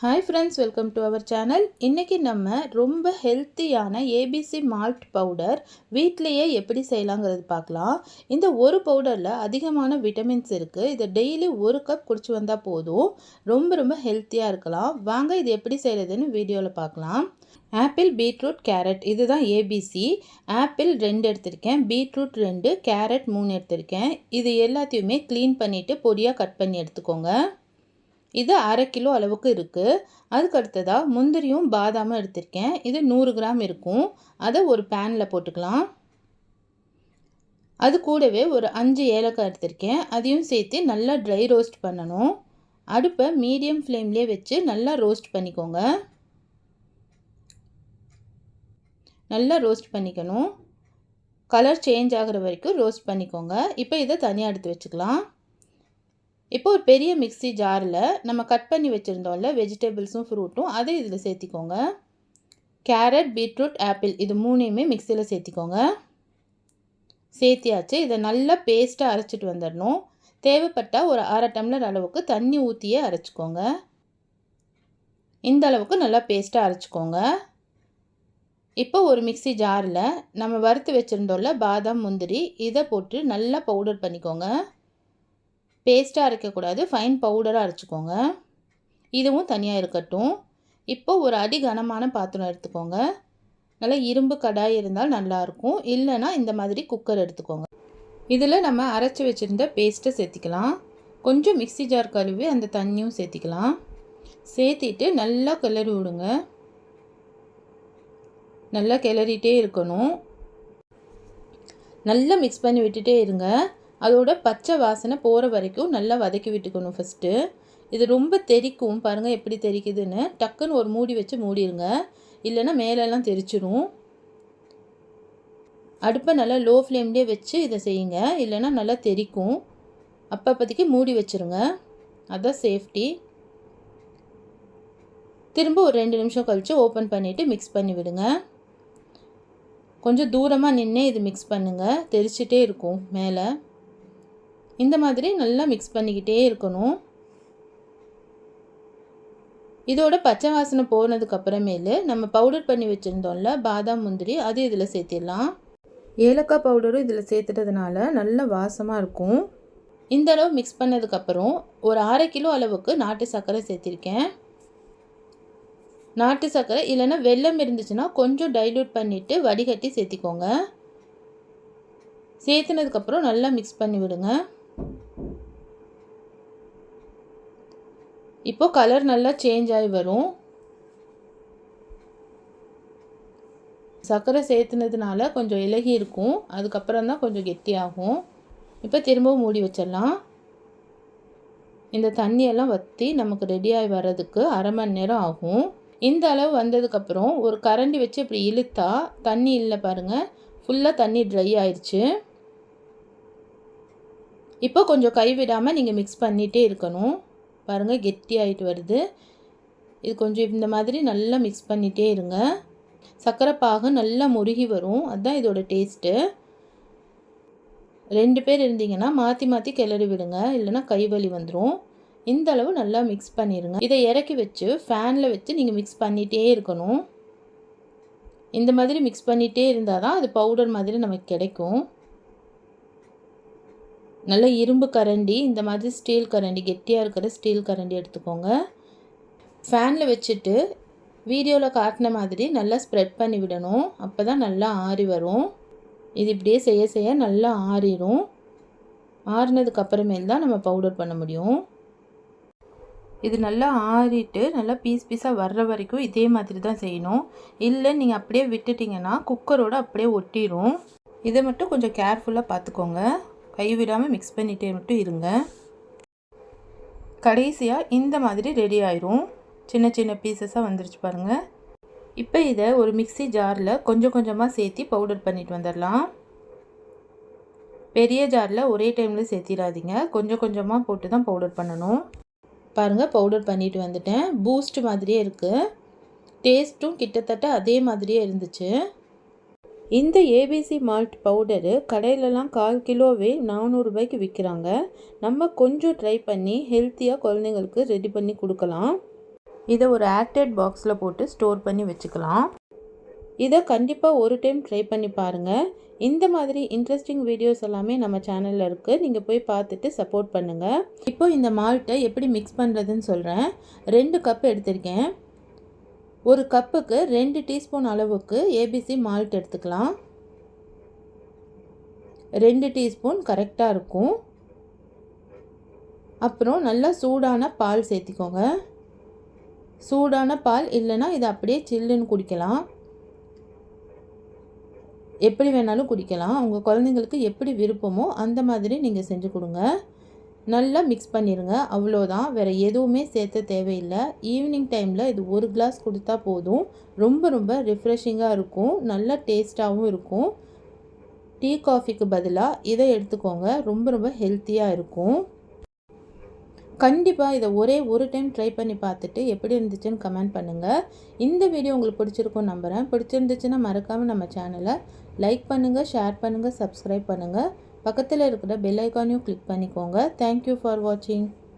Hi friends welcome to our channel இன்றைக்கி நம்ம ரொம்ப ஹெல்த்தியான ஏபிசி மால்ட் பவுடர் வீட்டிலையே எப்படி செய்யலாங்கிறது பார்க்கலாம். இந்த ஒரு பவுடரில் அதிகமான விட்டமின்ஸ் இருக்குது இதை டெய்லி ஒரு கப் குடிச்சு வந்தால் போதும். ரொம்ப ரொம்ப ஹெல்த்தியாக இருக்கலாம். வாங்க இது எப்படி செய்கிறதுன்னு வீடியோவில் பார்க்கலாம். ஆப்பிள் பீட்ரூட் கேரட் இதுதான் ஏபிசி ஆப்பிள் ரெண்டு எடுத்திருக்கேன். பீட்ரூட் ரெண்டு கேரட் மூணு எடுத்திருக்கேன். இது எல்லாத்தையுமே க்ளீன் பண்ணிவிட்டு பொடியாக கட் பண்ணி எடுத்துக்கோங்க. இது அரை கிலோ அளவுக்கு இருக்குது அதுக்கு அடுத்ததாக முந்திரியும் பாதாமும் எடுத்திருக்கேன். இது நூறு கிராம் இருக்கும். அதை ஒரு பேனில் போட்டுக்கலாம். அது கூடவே ஒரு அஞ்சு ஏலக்காய் எடுத்திருக்கேன். அதையும் சேர்த்து நல்லா ட்ரை ரோஸ்ட் பண்ணணும். அடுப்பை மீடியம் ஃப்ளேம்லேயே வச்சு நல்லா ரோஸ்ட் பண்ணிக்கோங்க. நல்லா ரோஸ்ட் பண்ணிக்கணும். கலர் சேஞ்ச் ஆகிற வரைக்கும் ரோஸ்ட் பண்ணிக்கோங்க. இப்போ இதை தனியாக எடுத்து வச்சுக்கலாம். இப்போ ஒரு பெரிய மிக்சி ஜாரில் நம்ம கட் பண்ணி வச்சுருந்தோம்ல வெஜிடபிள்ஸும் ஃப்ரூட்டும் அதை இதில் சேர்த்திக்கோங்க. கேரட் பீட்ரூட் ஆப்பிள் இது மூணையுமே மிக்சியில் சேர்த்திக்கோங்க. சேர்த்தியாச்சு. இதை நல்லா பேஸ்ட்டாக அரைச்சிட்டு வந்துடணும். தேவைப்பட்டால் ஒரு அரை டம்ளர் அளவுக்கு தண்ணி ஊற்றியே அரைச்சிக்கோங்க. இந்த அளவுக்கு நல்லா பேஸ்ட்டாக அரைச்சிக்கோங்க. இப்போ ஒரு மிக்சி ஜாரில் நம்ம வறுத்து வச்சுருந்தோம்ல பாதாம் முந்திரி இதை போட்டு நல்லா பவுடர் பண்ணிக்கோங்க. பேஸ்ட்டாக அரைக்கக்கூடாது ஃபைன் பவுடராக அரைச்சிக்கோங்க. இதுவும் தனியாக இருக்கட்டும். இப்போது ஒரு அடி கனமான பாத்திரம் எடுத்துக்கோங்க. நல்லா இரும்பு கடாய் இருந்தால் நல்லாயிருக்கும். இல்லைனா இந்த மாதிரி குக்கர் எடுத்துக்கோங்க. இதில் நம்ம அரைச்சி வச்சுருந்த பேஸ்ட்டை சேர்த்திக்கலாம். கொஞ்சம் மிக்சி ஜார் கழுவி அந்த தண்ணியும் சேர்த்திக்கலாம். சேர்த்திட்டு நல்லா கிளறி விடுங்க. நல்லா கிளறிட்டே இருக்கணும். நல்லா மிக்ஸ் பண்ணி விட்டுட்டே இருங்க. அதோட பச்சை வாசனை போகிற வரைக்கும் நல்லா வதக்கி விட்டுக்கணும் ஃபஸ்ட்டு இது ரொம்ப தெறிக்கும் பாருங்கள் எப்படி தெரிக்குதுன்னு. டக்குன்னு ஒரு மூடி வச்சு மூடிடுங்க இல்லைன்னா மேலெல்லாம் தெரிச்சிடும் அடுப்பை நல்லா லோ ஃப்ளேம்லேயே வச்சு இதை செய்யுங்க. இல்லைன்னா நல்லா தெரிக்கும். அப்பப்போதைக்கு மூடி வச்சுருங்க. அதுதான் சேஃப்டி திரும்ப ஒரு ரெண்டு நிமிஷம் கழித்து ஓப்பன் பண்ணிவிட்டு மிக்ஸ் பண்ணி விடுங்க. கொஞ்சம் தூரமாக நின்று இது மிக்ஸ் பண்ணுங்கள் தெரிச்சிட்டே இருக்கும் மேலே. இந்த மாதிரி நல்லா மிக்ஸ் பண்ணிக்கிட்டே இருக்கணும். இதோட பச்சை வாசனை போனதுக்கப்புறமேலு நம்ம பவுடர் பண்ணி வச்சுருந்தோம்ல பாதாம் முந்திரி அது இதில் சேர்த்திடலாம். ஏலக்காய் பவுடரும் இதில் சேர்த்துட்டதுனால நல்ல வாசமாக இருக்கும். இந்த அளவு மிக்ஸ் பண்ணதுக்கப்புறம் ஒரு அரை கிலோ அளவுக்கு நாட்டு சர்க்கரை சேர்த்திருக்கேன். நாட்டு சர்க்கரை இல்லைன்னா வெல்லம் இருந்துச்சுன்னா கொஞ்சம் டைல்யூட் பண்ணிவிட்டு வடிகட்டி சேர்த்திக்கோங்க. சேர்த்துனதுக்கப்புறம் நல்லா மிக்ஸ் பண்ணி விடுங்க. இப்போ கலர் நல்லா சேஞ்ச் ஆகி வரும். சர்க்கரை சேர்த்துனதுனால கொஞ்சம் இலகி இருக்கும். அதுக்கப்புறம் தான் கொஞ்சம் கெட்டியாகும். இப்போ திரும்பவும் மூடி வச்சிடலாம். இந்த தண்ணியெல்லாம் வற்றி நமக்கு ரெடியாகி வர்றதுக்கு அரை மணி நேரம் ஆகும். இந்த அளவு வந்ததுக்கப்புறம் ஒரு கரண்டி வச்சு இப்படி இழுத்தா தண்ணி இல்லை பாருங்கள் ஃபுல்லாக தண்ணி ட்ரை ஆயிடுச்சு இப்போ கொஞ்சம் கைவிடாமல் நீங்கள் மிக்ஸ் பண்ணிகிட்டே இருக்கணும். பாருங்கள் கெட்டி ஆகிட்டு வருது. இது கொஞ்சம் இந்த மாதிரி நல்லா மிக்ஸ் பண்ணிகிட்டே இருங்க. சர்க்கரை பாகு நல்லா முருகி வரும். அதுதான் இதோட டேஸ்ட்டு ரெண்டு பேர் இருந்தீங்கன்னா மாற்றி மாற்றி கிளறி விடுங்க. இல்லைன்னா கைவலி வந்துடும் இந்த அளவு நல்லா மிக்ஸ் பண்ணிடுங்க இதை இறக்கி வச்சு ஃபேனில் வச்சு நீங்கள் மிக்ஸ் பண்ணிகிட்டே இருக்கணும். இந்த மாதிரி மிக்ஸ் பண்ணிகிட்டே இருந்தால் தான் அது பவுடர் மாதிரி நமக்கு கிடைக்கும். நல்ல இரும்பு கரண்டி இந்த மாதிரி ஸ்டீல் கரண்டி கெட்டியாக இருக்கிற ஸ்டீல் கரண்டி எடுத்துக்கோங்க. ஃபேனில் வச்சுட்டு வீடியோவில் காட்டின மாதிரி நல்லா ஸ்ப்ரெட் பண்ணி விடணும். அப்போ தான் நல்லா ஆறி வரும். இது இப்படியே செய்ய செய்ய நல்லா ஆறிடும் ஆறினதுக்கு அப்புறமேல் தான் நம்ம பவுடர் பண்ண முடியும். இது நல்லா ஆறிட்டு நல்லா பீஸ் பீஸாக வர்ற வரைக்கும் இதே மாதிரி தான் செய்யணும். இல்லை நீங்கள் அப்படியே விட்டுட்டிங்கன்னா குக்கரோடு அப்படியே ஒட்டிடும் இதை மட்டும் கொஞ்சம் கேர்ஃபுல்லாக பார்த்துக்கோங்க. கைவிடாமல் மிக்ஸ் பண்ணிகிட்டே மட்டும் இருங்க. கடைசியாக இந்த மாதிரி ரெடி ஆயிரும். சின்ன சின்ன பீசஸாக வந்துருச்சு பாருங்கள் இப்போ இதை ஒரு மிக்சி ஜாரில் கொஞ்சம் கொஞ்சமாக சேர்த்தி பவுடர் பண்ணிட்டு வந்துடலாம். பெரிய ஜாரில் ஒரே டைமில் சேர்த்திடாதீங்க. கொஞ்சம் கொஞ்சமாக போட்டு தான் பவுடர் பண்ணணும். பாருங்கள் பவுடர் பண்ணிட்டு வந்துட்டேன். பூஸ்ட் மாதிரியே இருக்குது டேஸ்ட்டும் கிட்டத்தட்ட அதே மாதிரியே இருந்துச்சு. இந்த ஏபிசி மால்ட் பவுடரு கடையிலலாம் கால் கிலோவே நானூறுபாய்க்கு விற்கிறாங்க. நம்ம கொஞ்சம் ட்ரை பண்ணி ஹெல்த்தியாக குழந்தைங்களுக்கு ரெடி பண்ணி கொடுக்கலாம். இதை ஒரு ஏர்டெட் பாக்ஸில் போட்டு ஸ்டோர் பண்ணி வச்சுக்கலாம். இதை கண்டிப்பாக ஒரு டைம் ட்ரை பண்ணி பாருங்கள் இந்த மாதிரி இன்ட்ரெஸ்டிங் வீடியோஸ் எல்லாமே நம்ம சேனலில் இருக்குது நீங்கள் போய் பார்த்துட்டு சப்போர்ட் பண்ணுங்கள் இப்போ இந்த மால்ட்டை எப்படி மிக்ஸ் பண்ணுறதுன்னு சொல்கிறேன் ரெண்டு கப் எடுத்திருக்கேன். ஒரு கப்புக்கு ரெண்டு டீஸ்பூன் அளவுக்கு ஏபிசி மால்ட் எடுத்துக்கலாம். ரெண்டு டீஸ்பூன் கரெக்டாக இருக்கும். அப்புறம் நல்லா சூடான பால் சேர்த்திக்கோங்க. சூடான பால் இல்லைன்னா இதை அப்படியே சில்லுன்னு குடிக்கலாம். எப்படி வேணாலும் குடிக்கலாம். உங்கள் குழந்தைங்களுக்கு எப்படி விருப்பமோ அந்த மாதிரி நீங்கள் செஞ்சு கொடுங்க. நல்லா மிக்ஸ் பண்ணிடுங்க அவ்வளோதான். வேறு எதுவுமே சேர்த்த தேவையில்லை. ஈவினிங் டைமில் இது ஒரு கிளாஸ் கொடுத்தா போதும். ரொம்ப ரொம்ப ரிஃப்ரெஷிங்காக இருக்கும். நல்லா டேஸ்ட்டாகவும் இருக்கும். டீ காஃபிக்கு பதிலாக இதை எடுத்துக்கோங்க. ரொம்ப ரொம்ப ஹெல்த்தியாக இருக்கும். கண்டிப்பாக இதை ஒரே ஒரு டைம் ட்ரை பண்ணி பார்த்துட்டு எப்படி இருந்துச்சுன்னு கமெண்ட் பண்ணுங்கள் இந்த வீடியோ உங்களுக்கு பிடிச்சிருக்கும் நம்புகிறேன் பிடிச்சிருந்துச்சுன்னா மறக்காமல் நம்ம சேனலை லைக் பண்ணுங்கள் ஷேர் பண்ணுங்கள் சப்ஸ்கிரைப் பண்ணுங்கள் பக்கத்தில் இருக்கிற பெல் ஐக்கானையும் கிளிக் பண்ணிக்கோங்க. தேங்க்யூ ஃபார் வாட்சிங்